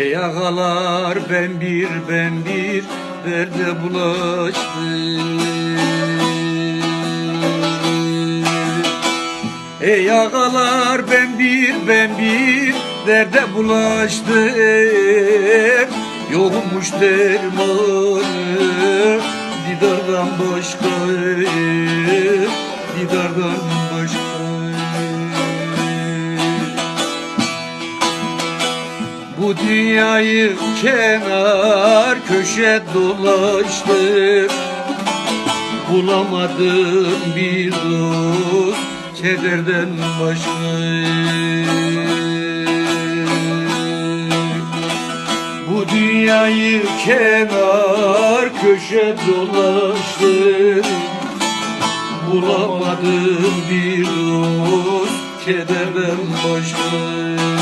ağalar ben bir ben bir derde bulaştım. Ey ağalar ben bir ben bir derde bulaştım. Yokmuş dermanı didardan başka Didardan başka Bu dünyayı kenar köşe dolaştım Bulamadım bir dost kederden başka Bu dünyayı kenar köşe dolaştım Bulamadım bir dost kederden başka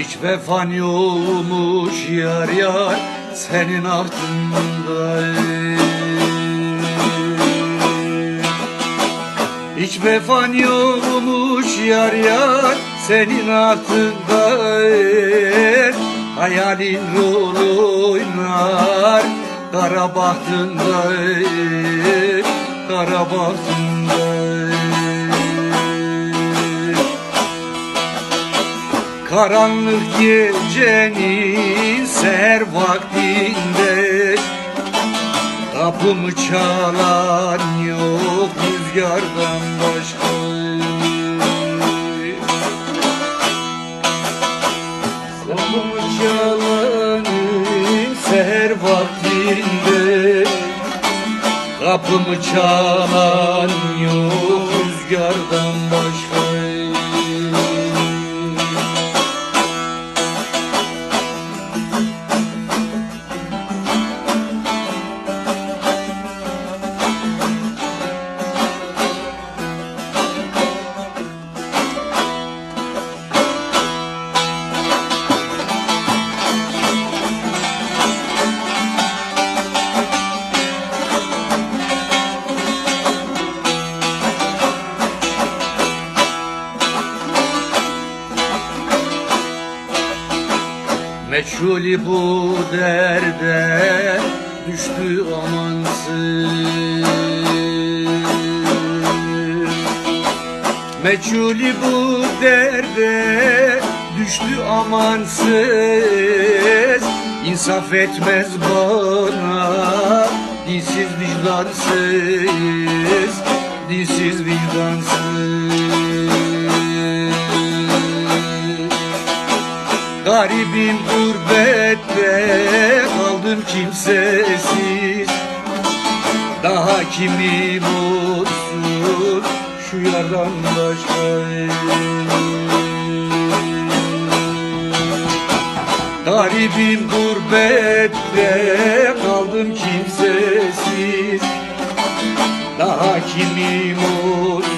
Hiç vefan yokmuş yar yar senin aklında Hiç vefan yokmuş yar yar senin aklında Hayalin rol oynar kara bahtında Kara bahtında Karanlık gecenin seher vaktinde Kapımı çalan yok rüzgardan başka? Kapımı çalan seher vaktinde? Kapımı çalan yok rüzgardan başka Meçhuli bu derde düştü amansız. Meçhuli bu derde düştü amansız. İnsaf etmez bana dinsiz vicdansız Dinsiz vicdansız Garibim gurbette kaldım kimsesiz. Daha kimim olsun şu yardan başka Garibim gurbette kaldım kimsesiz. Daha kimim olsun